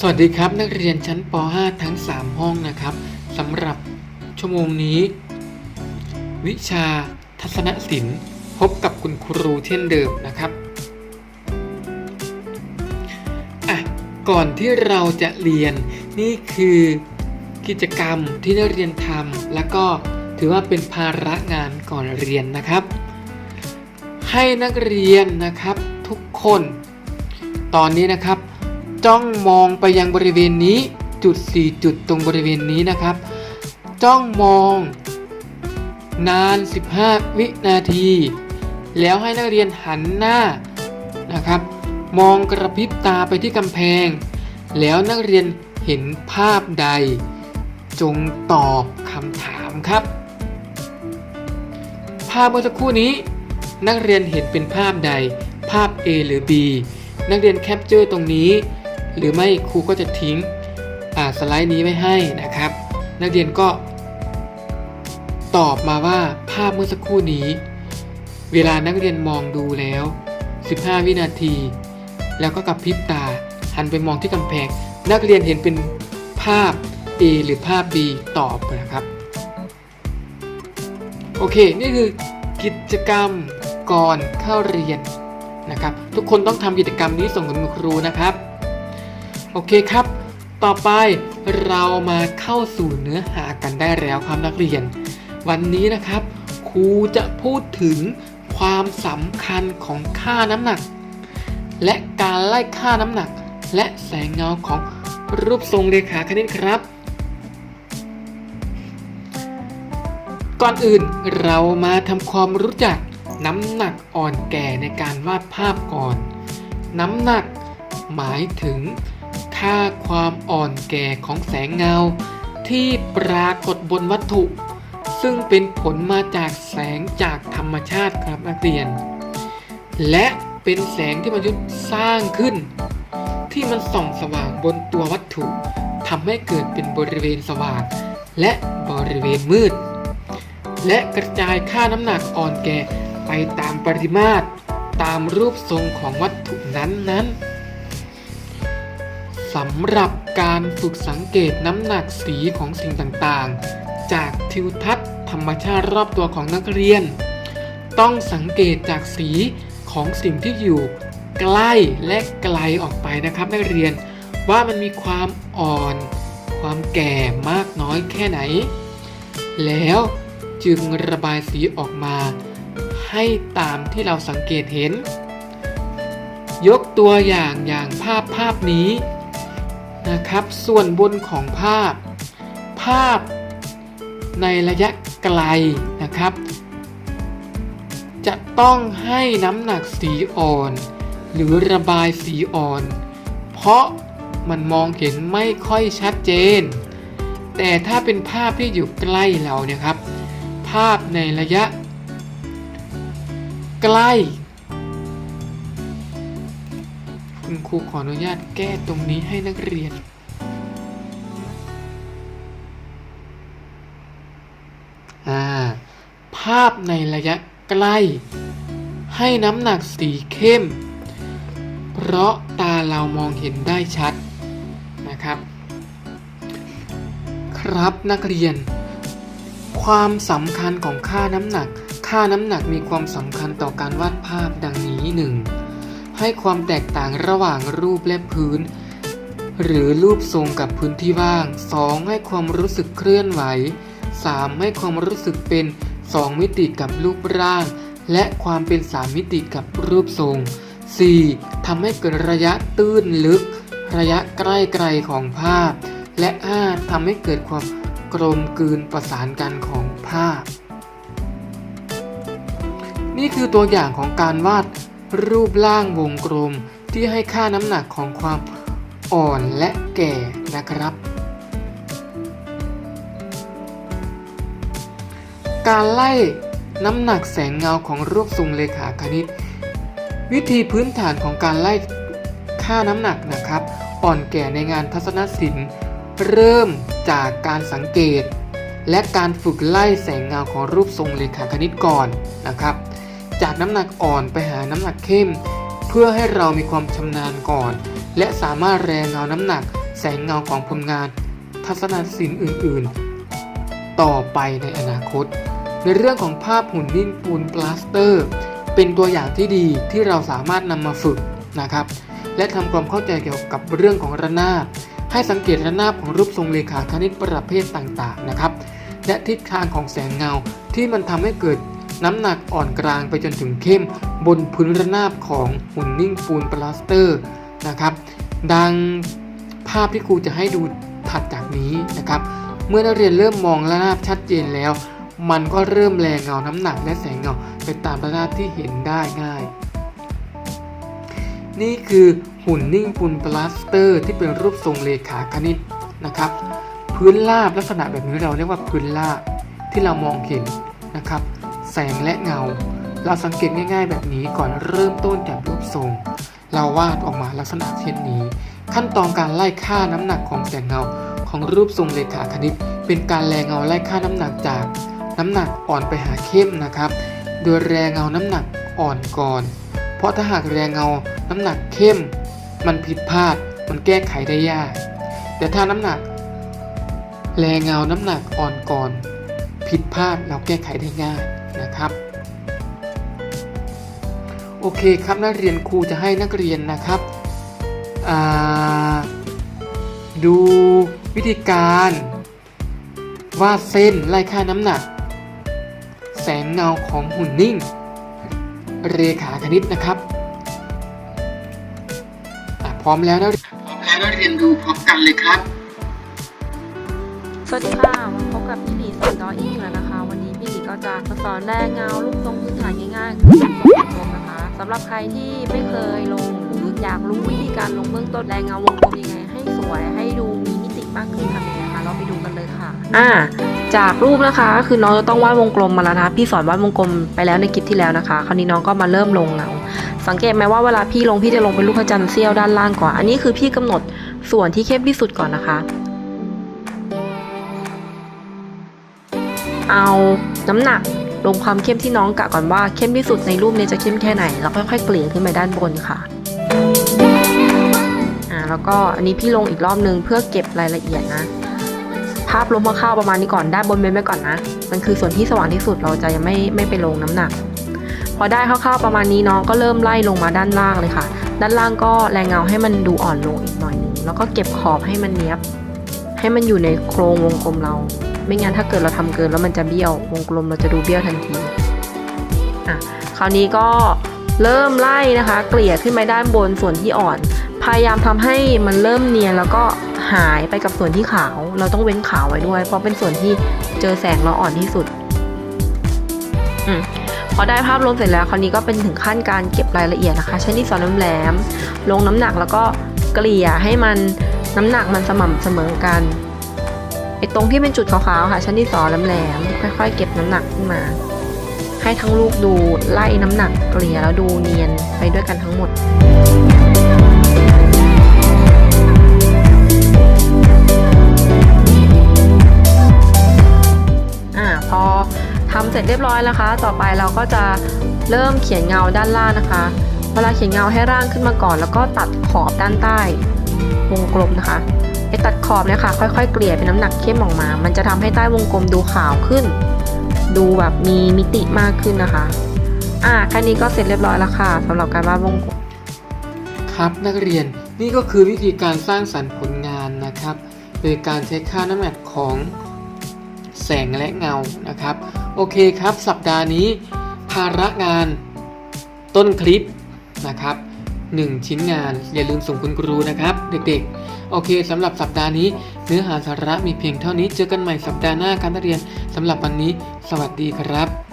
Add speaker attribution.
Speaker 1: สวัสดีครับ นักเรียนชั้นป .5 ทั้ง 3 ห้องนะครับสำหรับชั่วโมงนี้ วิชาทัศนศิลป์ พบกับคุณครูเช่นเดิมนะครับอะก่อนที่เราจะเรียนนี่คือกิจกรรมที่นักเรียนทำแล้วก็ถือว่าเป็นภาระงานก่อนเรียนนะครับ ให้นักเรียนนะครับทุกคน ตอนนี้นะครับ จ้องมองไปยังบริเวณนี้จุด 4 จุดตรงบริเวณนี้นะครับ จ้องมอง นาน 15 วินาที แล้วให้นักเรียนหันหน้านะครับ มองกระพริบตาไปที่กำแพง แล้วนักเรียนเห็นภาพใด จงตอบคำถามครับ ภาพเมื่อสักครู่นี้ นักเรียนเห็นเป็นภาพใด ภาพ A หรือ B นักเรียนแคปเจอร์ตรงนี้ หรือไม่ครูก็จะทิ้งสไลด์นี้ไว้ให้นะครับ นักเรียนก็ ตอบมาว่าภาพเมื่อสักครู่นี้ เวลานักเรียนมองดูแล้ว 15 วินาที แล้วก็กระพริบตา หันไปมองที่กำแพง นักเรียนเห็นเป็นภาพ A หรือภาพ B ตอบนะครับ โอเค นี่คือกิจกรรมก่อนเข้าเรียนนะครับ ทุกคนต้องทำกิจกรรมนี้ส่งคุณครูนะครับ โอเคครับ ต่อไปเรามาเข้าสู่เนื้อหากันได้แล้วครับนักเรียน วันนี้นะครับ ครูจะพูดถึงความสำคัญของค่าน้ำหนัก และการไล่ค่าน้ำหนัก และแสงเงาของรูปทรงเลขาคณิตครับ ก่อนอื่นเรามาทำความรู้จักน้ำหนักอ่อนแก่ในการวาดภาพก่อน น้ำหนักหมายถึง ค่าความอ่อนแก่ของแสงเงา ที่ปรากฏบนวัตถุ ซึ่งเป็นผลมาจากแสงจากธรรมชาติครับนักเรียน และเป็นแสงที่มนุษย์สร้างขึ้น ที่มันส่องสว่างบนตัววัตถุทำให้เกิดเป็นบริเวณสว่าง และบริเวณมืด และกระจายค่าน้ำหนักอ่อนแก่ไปตามปริมาตรตามรูปทรงของวัตถุนั้นๆ สำหรับการฝึกสังเกตน้ำหนักสีของสิ่งต่างๆ จากทิวทัศน์ธรรมชาติรอบตัวของนักเรียน ต้องสังเกตจากสีของสิ่งที่อยู่ใกล้และไกลออกไปนะครับนักเรียนว่ามันมีความอ่อน ความแก่มากน้อยแค่ไหน แล้วจึงระบายสีออกมา ให้ตามที่เราสังเกตเห็น ยกตัวอย่างอย่างภาพภาพนี้ นะครับ ส่วนบนของภาพ ภาพในระยะไกลนะครับ จะต้องให้น้ำหนักสีอ่อน หรือระบายสีอ่อน เพราะมันมองเห็นไม่ค่อยชัดเจน แต่ถ้าเป็นภาพที่อยู่ใกล้เราเนี่ยครับ ภาพในระยะ ใกล้ คุณครูขออนุญาตแก้ตรงนี้ให้นักเรียน ภาพในระยะใกล้ ให้น้ำหนักสีเข้ม เพราะตาเรามองเห็นได้ชัดนะครับ ครับนักเรียน ความสำคัญของค่าน้ำหนัก ค่าน้ำหนักมีความสำคัญต่อการวาดภาพดังนี้ 1. ให้ความแตกต่างระหว่างรูปและพื้น หรือรูปทรงกับพื้นที่ว่าง 2. ให้ความรู้สึกเคลื่อนไหว 3. ให้ความรู้สึกเป็น 2 มิติกับรูปร่าง และความเป็น 3 มิติกับรูปทรง 4. ทำให้เกิดระยะตื้นลึก ระยะใกล้ไกลของภาพ และ 5. ทำให้เกิดความกลมกลืนประสานกันของภาพ นี่คือตัวอย่างของการวาด รูปร่างวงกลมที่ให้ค่าน้ำหนักของความอ่อนและแก่นะครับ การไล่น้ำหนักแสงเงาของรูปทรงเลขาคณิต วิธีพื้นฐานของการไล่ค่าน้ำหนักนะครับ อ่อนแก่ในงานทัศนศิลป์ เริ่มจากการสังเกต และการฝึกไล่แสงเงาของรูปทรงเลขาคณิตก่อนนะครับ จากน้ำหนักอ่อนไปหาน้ำหนักเข้ม เพื่อให้เรามีความชำนาญก่อน และสามารถแรงเงาน้ำหนัก แสงเงาของผลงาน ทัศนศิลป์อื่นๆ ต่อไปในอนาคต ในเรื่องของภาพหุ่นนิ่งปูนปลาสเตอร์ เป็นตัวอย่างที่ดีที่เราสามารถนำมาฝึกนะครับ และทำความเข้าใจเกี่ยวกับเรื่องของระนาบให้สังเกตระนาบของรูปทรงเลขาคณิตประเภทต่างๆนะครับ และทิศทางของแสงเงาที่มันทำให้เกิด น้ำหนักอ่อนกลางไปจนถึงเข้มบนพื้นระนาบของหุ่นนิ่งปูนปลาสเตอร์นะครับ ดังภาพที่ครูจะให้ดูถัดจากนี้นะครับ เมื่อนักเรียนเริ่มมองระนาบชัดเจนแล้ว มันก็เริ่มแรงเงาน้ำหนักและแสงเงาไปตามระนาบที่เห็นได้ง่าย นี่คือหุ่นนิ่งปูนปลาสเตอร์ ที่เป็นรูปทรงเลขาคณิตนะครับ พื้นราบลักษณะแบบนี้เราเรียกว่าพื้นราบที่เรามองเห็นนะครับ แสงและเงา เราสังเกตง่าย ๆ แบบนี้ก่อนเริ่มต้นจากรูปทรง เราวาดออกมาลักษณะเช่นนี้ ขั้นตอนการไล่ค่าน้ำหนักของแสงเงาของรูปทรงเลขาคณิต เป็นการแรงเงาไล่ค่าน้ำหนักจาก น้ำหนักอ่อนไปหาเข้มนะครับ โดยแรงเงาน้ำหนักอ่อนก่อน เพราะถ้าหากแรงเงาน้ำหนักเข้ม มันผิดพลาดมันแก้ไขได้ยาก แต่ถ้าน้ำหนัก แรงเงาน้ำหนักอ่อนก่อน ผิดพลาดเราแก้ไขได้ง่าย นะครับ โอเคครับนักเรียนครูจะให้นักเรียนนะครับอ่าดูวิธีการวาดเส้นไล่ค่าน้ำหนัก แสงเงาของหุ่นนิ่ง เรขาคณิตนะครับอะพร้อมแล้วนะพร้อมแล้วนักเรียนดูพร้อมกันเลยครับ
Speaker 2: สวัสดีค่ะมาพบกับพี่หลีสอนดออิ่งแล้วนะคะ วันนี้พี่หลี ก็จะสอนแรงเงารูปทรงพื้นฐานง่ายๆคือรูปทรงวงกลมนะคะสำหรับใครที่ไม่เคยลงหรืออยากรู้วิธีการลงเบื้องต้นแรงเงาวงกลมยังไง ให้สวยให้ดูมีมิติมากขึ้นทำยังไงคะเราไปดูกันเลยค่ะ อ่าจากรูปนะคะคือน้องจะต้องวาดวงกลมมาแล้วนะพี่สอนวาดวงกลมไปแล้วในคลิปที่แล้วนะคะ คราวนี้น้องก็มาเริ่มลงเงาสังเกตไหมว่าเวลาพี่ลงพี่จะลงเป็นรูปพระจันทร์เสี้ยวด้านล่างก่อน อันนี้คือพี่กำหนดส่วนที่เข้มที่สุดก่อนนะคะ เอาน้ำหนักลงความเข้มที่น้องกะก่อนว่าเข้มที่สุดในรูปเนี้จะเข้มแค่ไหน แล้วค่อยๆเกลี่ยขึ้นไปด้านบนค่ะอ่าแล้วก็อันนี้พี่ลงอีกรอบนึงเพื่อเก็บรายละเอียดนะ ภาพลมคร่าวประมาณนี้ก่อนด้านบนเว้นไว้ก่อนนะมันคือส่วนที่สว่างที่สุดเราจะยังไม่ไม่ไปลงน้ำหนัก พอได้คร่าวๆประมาณนี้น้องก็เริ่มไล่ลงมาด้านล่างเลยค่ะ ด้านล่างก็แรงเงาให้มันดูอ่อนลงอีกหน่อยหนึงแล้วก็เก็บขอบให้มันเนี้ยบ ให้มันอยู่ในโครงวงกลมเรา ไม่งั้นถ้าเกิดเราทำเกินแล้วมันจะเบี้ยววงกลมเราจะดูเบี้ยวทันทีอะคราวนี้ก็เริ่มไล่นะคะ เกลี่ยขึ้นไปด้านบนส่วนที่อ่อน พยายามทำให้มันเริ่มเนียนแล้วก็หายไปกับส่วนที่ขาว เราต้องเว้นขาวไว้ด้วย เพราะเป็นส่วนที่เจอแสงแล้วอ่อนที่สุดอืมพอได้ภาพรวมเสร็จแล้วคราวนี้ก็เป็นถึงขั้นการเก็บรายละเอียดนะคะใช้ดินสอนน้ำแหลม ลงน้ำหนักแล้วก็เกลี่ยให้มันน้ำหนักมันสม่ำเสมอกัน ไอ้ตรงที่เป็นจุดขาวๆค่ะ ชั้นที่สอแหลมๆค่อยๆ เก็บน้ำหนักขึ้นมา ให้ทั้งลูกดูไล่น้ำหนักเกลี่ยแล้วดูเนียนไปด้วยกันทั้งหมดอ่าพอทำเสร็จเรียบร้อยนะคะ ต่อไปเราก็จะเริ่มเขียนเงาด้านล่างนะคะ เวลาเขียนเงาให้ร่างขึ้นมาก่อน แล้วก็ตัดขอบด้านใต้วงกลมนะคะ ไอ้ตัดขอบเนี่ยค่ะ ค่อยๆ เกลี่ยเป็นน้ำหนักเข้มออกมา มันจะทำให้ใต้วงกลมดูขาวขึ้น ดูแบบมีมิติมากขึ้นนะคะ อ่าแค่นี้ก็เสร็จเรียบร้อยแล้วค่ะสำหรับการวาดวงกลม
Speaker 1: ครับนักเรียนนี่ก็คือวิธีการสร้างสรรค์ผลงานนะครับโดยการใช้ค่าน้ำหนักของแสงและเงานะครับ โอเคครับ สัปดาห์นี้ ภาระงานต้นคลิปนะครับ 1 ชิ้นงาน อย่าลืมส่งคุณครูนะครับ เด็กๆ โอเคสำหรับสัปดาห์นี้ เนื้อหาสาระมีเพียงเท่านี้เจอกันใหม่สัปดาห์หน้าการเรียนสำหรับวันนี้ สวัสดีครับ